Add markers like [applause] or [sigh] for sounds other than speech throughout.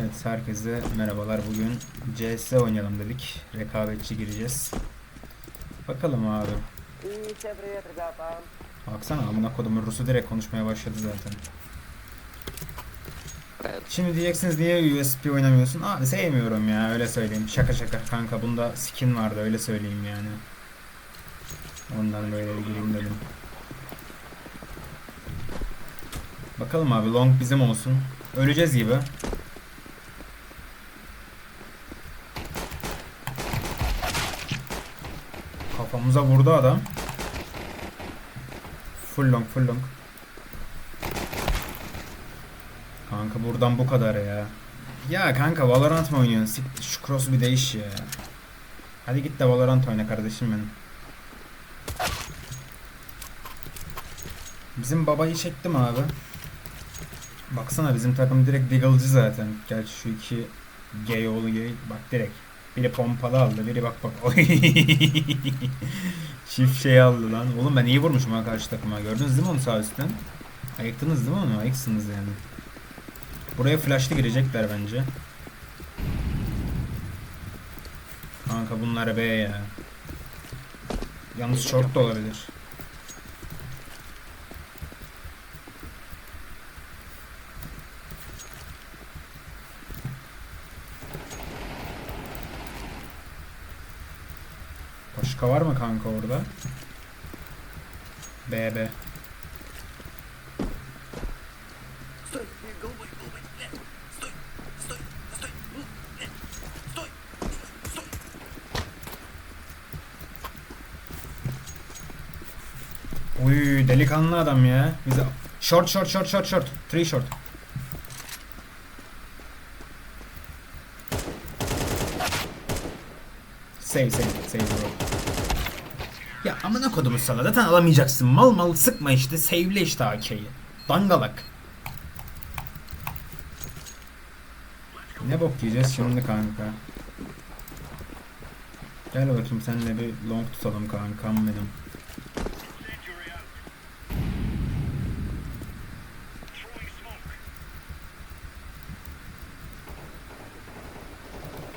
Evet herkese merhabalar. Bugün CS oynayalım dedik. Rekabetçi gireceğiz. Bakalım abi. Baksana amına kodumun Rus'u direkt konuşmaya başladı zaten. Şimdi diyeceksiniz niye USP oynamıyorsun? Abi sevmiyorum ya öyle söyleyeyim. Şaka şaka kanka bunda skin vardı öyle söyleyeyim yani. Ondan böyle gireyim dedim. Bakalım abi long bizim olsun. Öleceğiz gibi. Kafamıza vurdu adam. Full long full long. Kanka buradan bu kadar ya. Ya kanka Valorant mı oynuyorsun? Siktir şu cross bir değiş ya. Hadi git de Valorant oyna kardeşim benim. Bizim babayı çektim abi. Baksana bizim takım direkt Diggle'cı zaten. Gerçi şu iki gay oğlu gay. Bak direkt. Biri pompalı aldı. Biri bak bak. [laughs] Çift şey aldı lan. Oğlum ben iyi vurmuşum ha karşı takıma. Gördünüz değil mi onu sağ üstten? Ayıktınız değil mi onu? Ayıksınız yani. Buraya flashlı girecekler bence. Kanka bunlar B ya. Yalnız short da olabilir. Başka var mı kanka orada? BB. Uy delikanlı adam ya. Bize short short short short short. Three short. Save save save bro. Ya amına kodumu sana zaten alamayacaksın. Mal mal sıkma işte. Save'le işte AK'yi. Dangalak. Ne bok yiyeceğiz şimdi kanka. Gel bakayım seninle bir long tutalım kankam benim.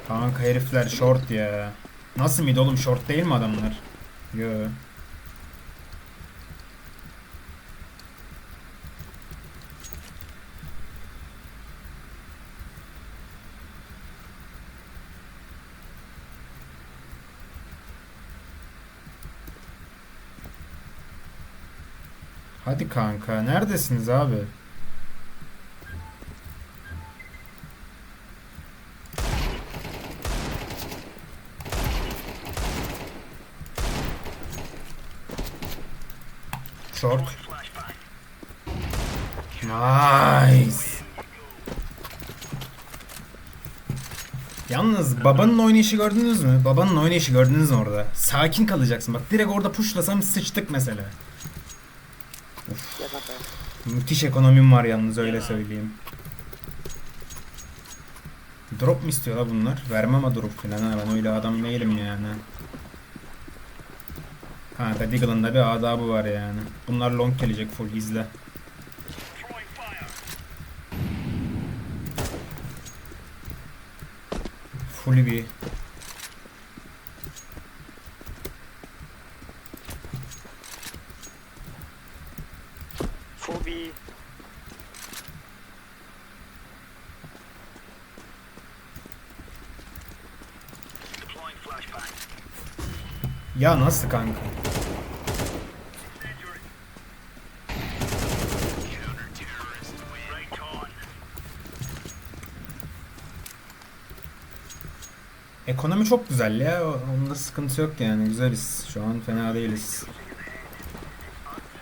Kanka herifler short ya. Nasıl mid oğlum short değil mi adamlar? Yo. Hadi kanka neredesiniz abi? Short. Nice. Yalnız Babanın oynayışı gördünüz mü? Babanın oynayışı gördünüz mü orada? Sakin kalacaksın. Bak direkt orada pushlasam sıçtık mesela. Of. Müthiş ekonomim var yalnız öyle söyleyeyim. Drop mu istiyorlar bunlar? Vermem a drop filan ha ben öyle adam değilim yani. Ha Deagle'ın da bir adabı var yani. Bunlar long gelecek full izle. kulübü. Fobi. Ya nasıl kanka? Ekonomi çok güzel ya. Onda sıkıntı yok yani. Güzeliz. Şu an fena değiliz.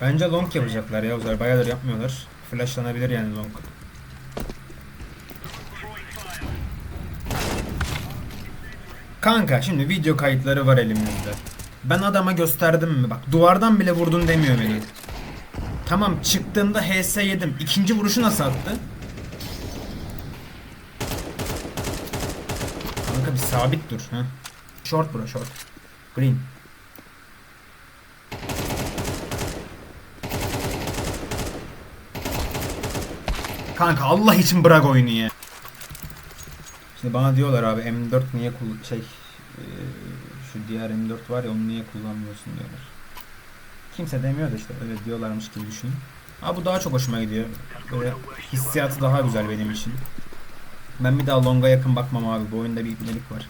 Bence long yapacaklar ya. Uzar bayağıdır yapmıyorlar. Flashlanabilir yani long. Kanka şimdi video kayıtları var elimizde. Ben adama gösterdim mi? Bak duvardan bile vurdun demiyor beni. Tamam çıktığımda HS yedim. İkinci vuruşu nasıl attı? Kanka bir sabit dur. Ha. Short bro short. Green. Kanka Allah için bırak oyunu ya. Şimdi bana diyorlar abi M4 niye kul şey e, şu diğer M4 var ya onu niye kullanmıyorsun diyorlar. Kimse demiyor da işte öyle diyorlarmış gibi düşün. Abi bu daha çok hoşuma gidiyor. Böyle hissiyatı daha güzel benim için. Ben bir daha longa yakın bakmam abi. Bu oyunda bir ipnelik var.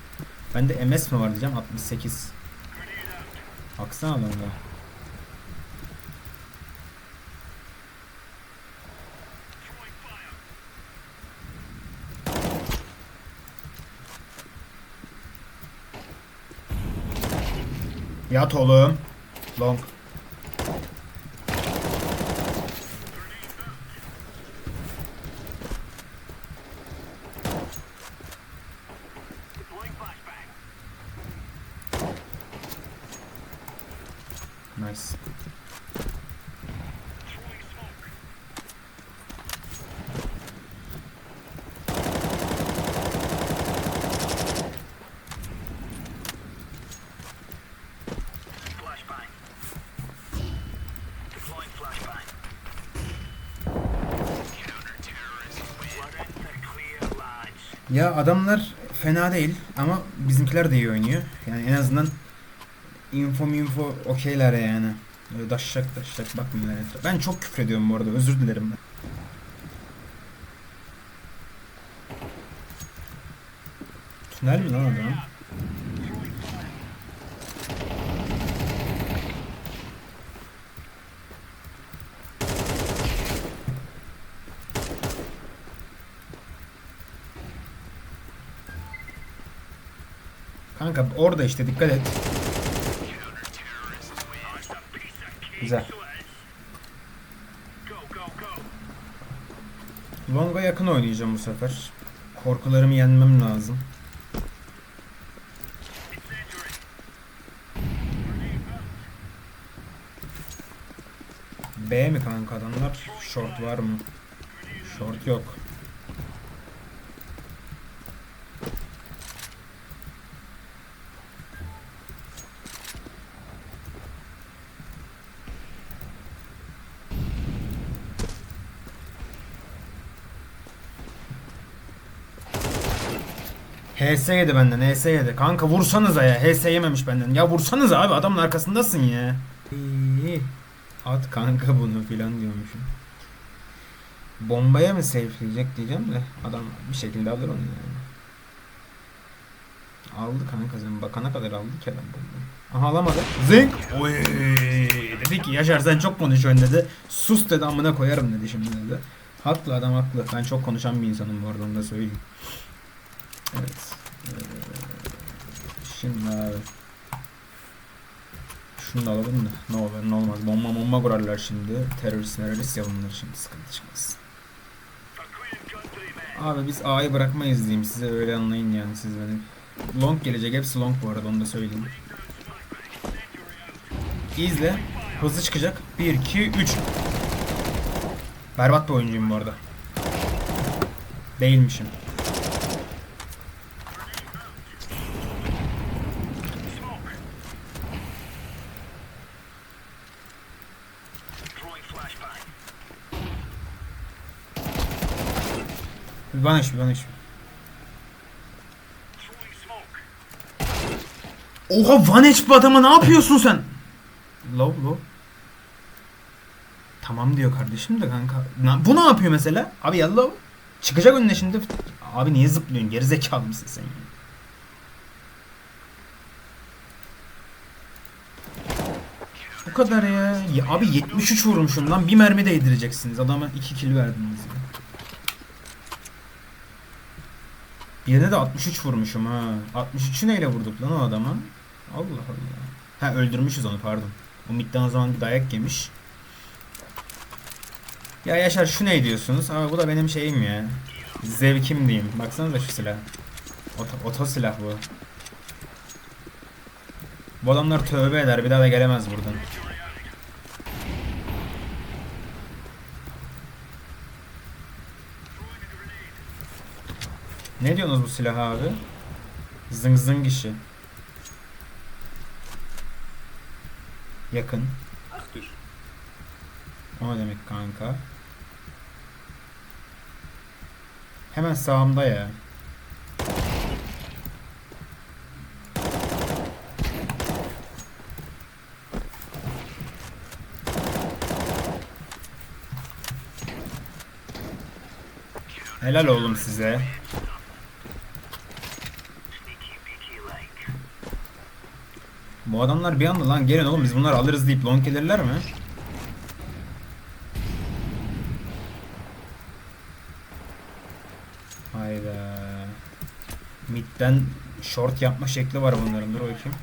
Bende MS mi var diyeceğim 68. Baksana longa. Yat oğlum. Long. Ya adamlar fena değil ama bizimkiler de iyi oynuyor. Yani en azından info info okeyler yani. Öyle daşşak daşşak bakmıyorlar etrafa. Ben çok küfür ediyorum bu arada özür dilerim ben. Tünel mi lan adam? Kanka orada işte dikkat et. Güzel. Long'a yakın oynayacağım bu sefer. Korkularımı yenmem lazım. B mi kanka adamlar? Short var mı? Short yok. HS yedi benden HS yedi. Kanka vursanıza ya. HS yememiş benden. Ya vursanıza abi adamın arkasındasın ya. At kanka bunu filan diyormuşum. Bombaya mı safe'leyecek diyeceğim de adam bir şekilde alır onu yani. Aldı kanka sen bakana kadar aldı ki adam bombayı. Aha alamadı. Zing. Oy. Dedi ki Yaşar sen çok konuşuyorsun dedi. Sus dedi amına koyarım dedi şimdi dedi. Haklı adam haklı. Ben çok konuşan bir insanım bu arada onu da söyleyeyim. Evet. Ee, şimdi. Şunu da alalım da ne olur ne olmaz. Bomba bomba kurarlar şimdi. Terörist terörist yalınlar şimdi sıkıntı man. Abi biz A'yı bırakmayız diyeyim size öyle anlayın yani siz beni. Long gelecek hepsi long bu arada onu da söyleyeyim. İzle. Hızlı çıkacak. 1, 2, 3. Berbat bir oyuncuyum bu arada. Değilmişim. Throwing smoke. Oha Van Edge bu adama ne yapıyorsun sen? Low low. Tamam diyor kardeşim de kanka. Na- Bu ne yapıyor mesela? Abi yellow. Çıkacak önüne şimdi. Abi niye zıplıyorsun? Geri zekalı mısın sen ya? Bu kadar ya. ya. Abi 73 vurmuşum lan. Bir mermi değdireceksiniz. Adama 2 kill verdiniz ya. Birine de 63 vurmuşum ha. 63'ü neyle vurduk lan o adama? Allah Allah. Ha öldürmüşüz onu pardon. O midden zaman bir dayak yemiş. Ya Yaşar şu ne diyorsunuz? Ama bu da benim şeyim ya. Zevkim diyeyim. Baksanıza şu silah. Oto, oto silah bu. Bu adamlar tövbe eder bir daha da gelemez buradan. Ne diyorsunuz bu silah abi? Zıng zıng işi. Yakın. Aktür. O ne demek kanka? Hemen sağımda ya. Helal oğlum size. Bu adamlar bir anda lan gelin oğlum biz bunları alırız deyip long gelirler mi? Hayda. Mid'den short yapma şekli var bunların. Dur bakayım.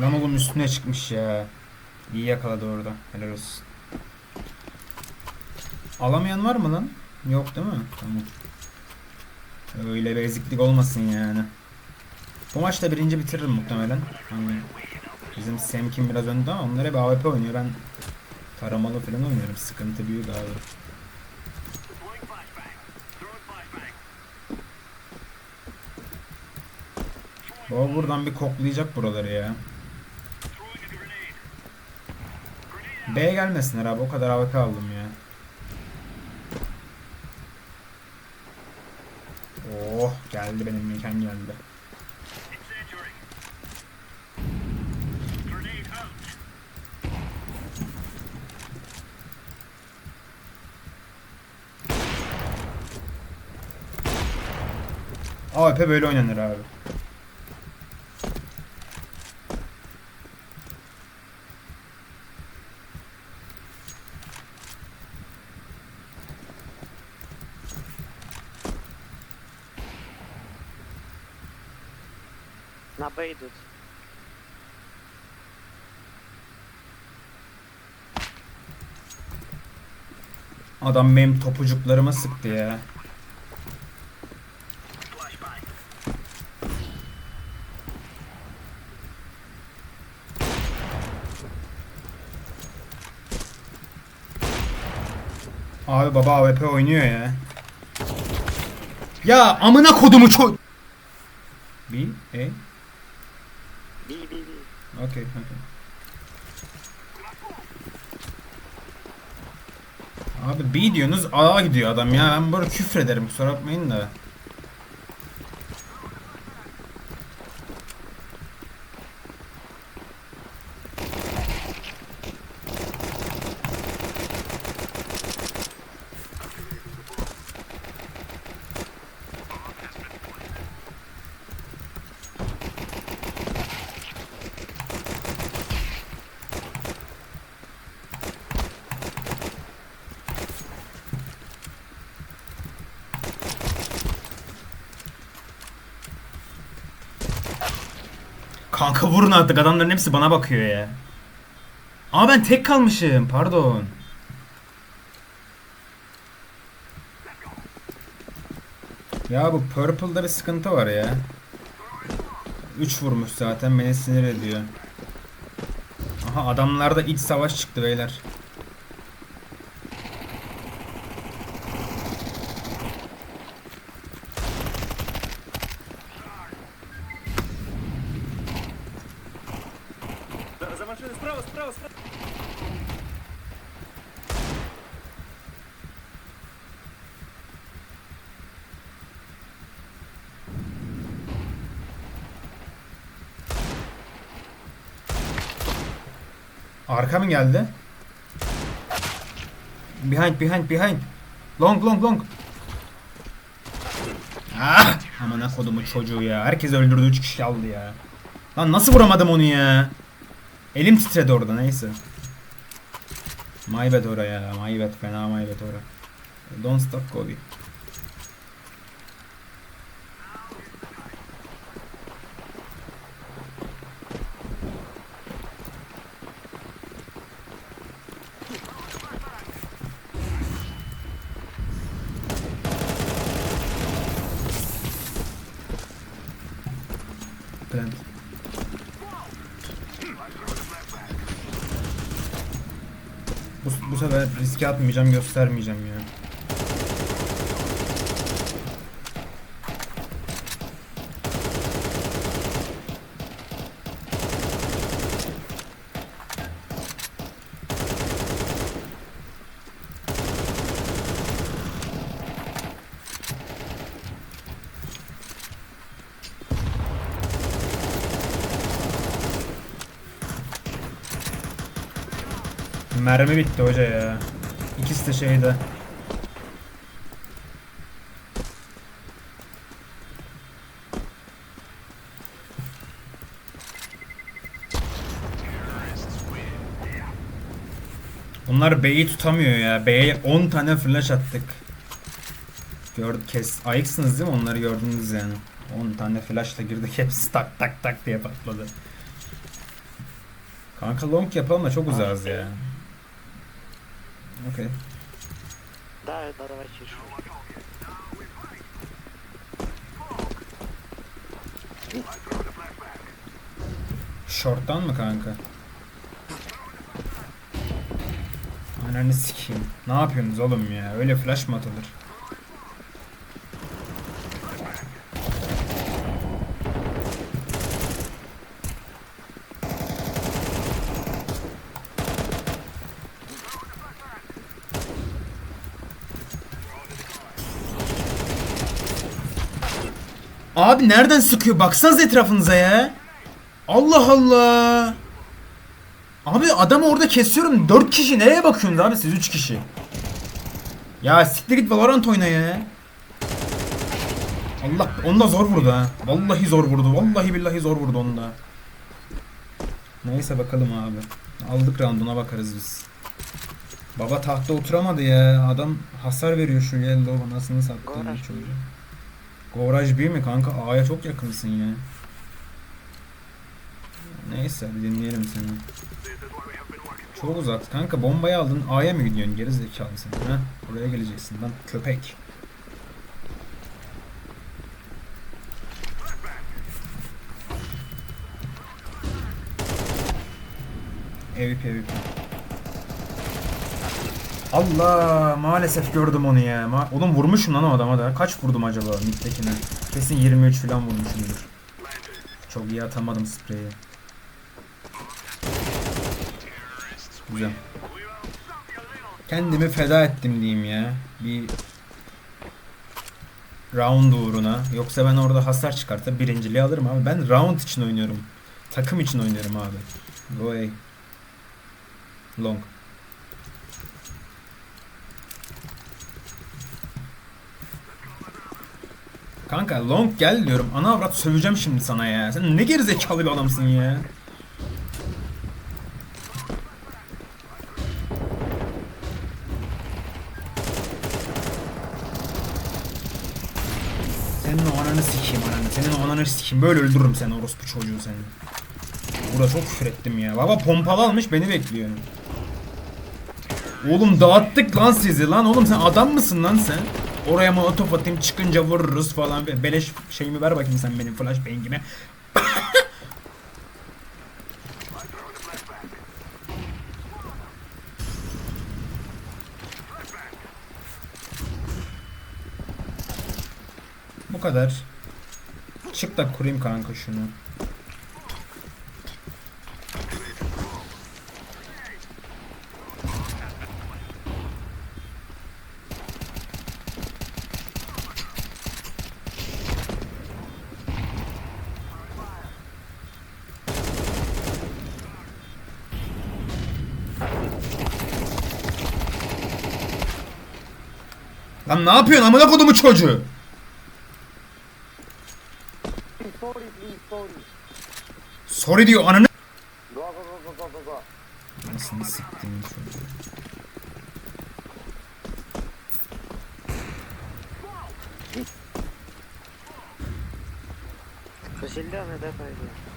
Lan oğlum üstüne çıkmış ya. İyi yakaladı orada. Helal olsun. Alamayan var mı lan? Yok değil mi? Tamam. Öyle bir eziklik olmasın yani. Bu maçta birinci bitiririm muhtemelen. Hani bizim Semkin biraz önde ama onlar hep AWP oynuyor. Ben taramalı falan oynuyorum. Sıkıntı büyük abi. O buradan bir koklayacak buraları ya. B'ye gelmesinler abi. O kadar AWP aldım ya. Oh geldi benim mekan geldi. AWP böyle oynanır abi. На Б йдуть. Adam benim topucuklarıma sıktı ya. Flashbang. Abi baba AWP oynuyor ya. Ya amına kodumu ço... B, A, Бій, бій, Okay, okay. Abi B diyorsunuz A gidiyor adam ya. Ben böyle küfrederim kusura bakmayın da. Kanka vurun artık adamların hepsi bana bakıyor ya. Aa ben tek kalmışım pardon. Ya bu Purple'da bir sıkıntı var ya. 3 vurmuş zaten beni sinir ediyor. Aha adamlarda iç savaş çıktı beyler. Arka mı geldi? Behind behind behind. Long long long. Ah! Amına kodumu çocuğu ya. Herkes öldürdü 3 kişi aldı ya. Lan nasıl vuramadım onu ya? Elim titredi orada neyse. My bad oraya bad fena my bad oraya. Don't stop Kobe. Sefer riske atmayacağım, göstermeyeceğim ya. Mermi bitti hoca ya. İkisi de şeyde. Bunlar B'yi tutamıyor ya. B'ye 10 tane flash attık. Gör kes. Ayıksınız değil mi? Onları gördünüz yani. 10 tane flashla girdik [laughs] hepsi tak tak tak diye patladı. Kanka long yapalım da çok uzağız ya. Okey. Да, да, давай чишу. Short'tan mı kanka? Ananı sikeyim. Ne yapıyorsunuz oğlum ya? Öyle flash mı atılır? Abi nereden sıkıyor? Baksanız etrafınıza ya. Allah Allah. Abi adamı orada kesiyorum. 4 kişi nereye bakıyorsunuz abi siz 3 kişi? Ya siktir git Valorant oyna ya. Allah onu da zor vurdu ha. Vallahi zor vurdu. Vallahi billahi zor vurdu onu da. Neyse bakalım abi. Aldık rounduna bakarız biz. Baba tahta oturamadı ya. Adam hasar veriyor şu yellow anasını sattığım Goraj. çocuğu. Goraj bir mi kanka? A'ya çok yakınsın ya. Neyse bir dinleyelim seni. Çok uzak. Kanka bombayı aldın. A'ya mı gidiyorsun? Geri zekalı sen. Ha? Buraya geleceksin lan köpek. Evip evip. Allah maalesef gördüm onu ya. Ma Oğlum vurmuşum lan o adama da. Kaç vurdum acaba mid'dekine? Kesin 23 falan vurmuşumdur. Çok iyi atamadım spreyi. Güzel. Kendimi feda ettim diyeyim ya. Bir round uğruna. Yoksa ben orada hasar çıkartıp birinciliği alırım abi. Ben round için oynuyorum. Takım için oynuyorum abi. Go away. Long. Kanka long gel diyorum. Ana avrat söveceğim şimdi sana ya. Sen ne gerizekalı bir adamsın ya. Senin o ananı sikeyim ananı. Senin o ananı sikeyim. Böyle öldürürüm seni orospu çocuğu seni. Burada çok küfür ettim ya. Baba pompalı almış beni bekliyor. Oğlum dağıttık lan sizi lan. Oğlum sen adam mısın lan sen? Oraya molotof atayım çıkınca vururuz falan. Be- Beleş şeyimi ver bakayım sen benim flash bangime. Bu kadar. Çık da kurayım kanka şunu. Lan ne yapıyorsun amına kodumu çocuğu? Sorry diyor ananı. Anasını siktiğim çocuğu. Kaçıldı ama da kaybı.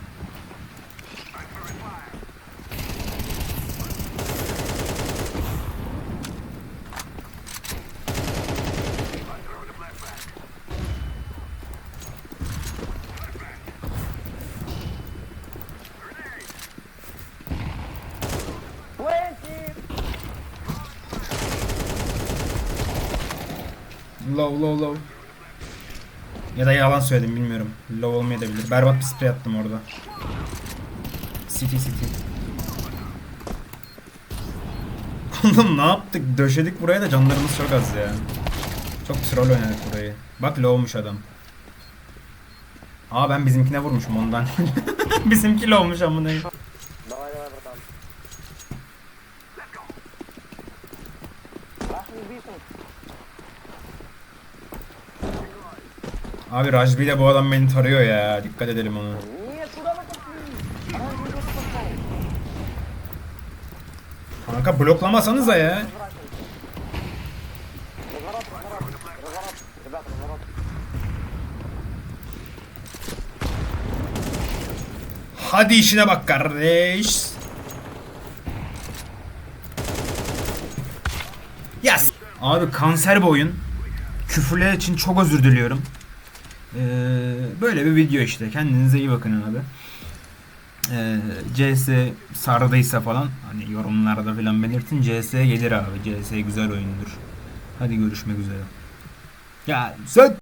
Low low low. Ya da yalan söyledim bilmiyorum. Low olmayabilir. Berbat bir sprey attım orada. City city. [laughs] Oğlum ne yaptık? Döşedik buraya da canlarımız çok az ya. Çok troll oynadık burayı. Bak low'muş adam. Aa ben bizimkine vurmuşum ondan. [laughs] Bizimki low'muş amına. Abi Rajbi ile bu adam beni tarıyor ya. Dikkat edelim ona. Kanka bloklamasanıza ya. Hadi işine bak kardeş. Yes. Abi kanser bu oyun. Küfürler için çok özür diliyorum. Ee, böyle bir video işte. Kendinize iyi bakın abi. Ee, CS sardıysa falan hani yorumlarda falan belirtin. CS gelir abi. CS güzel oyundur. Hadi görüşmek üzere. Ya sen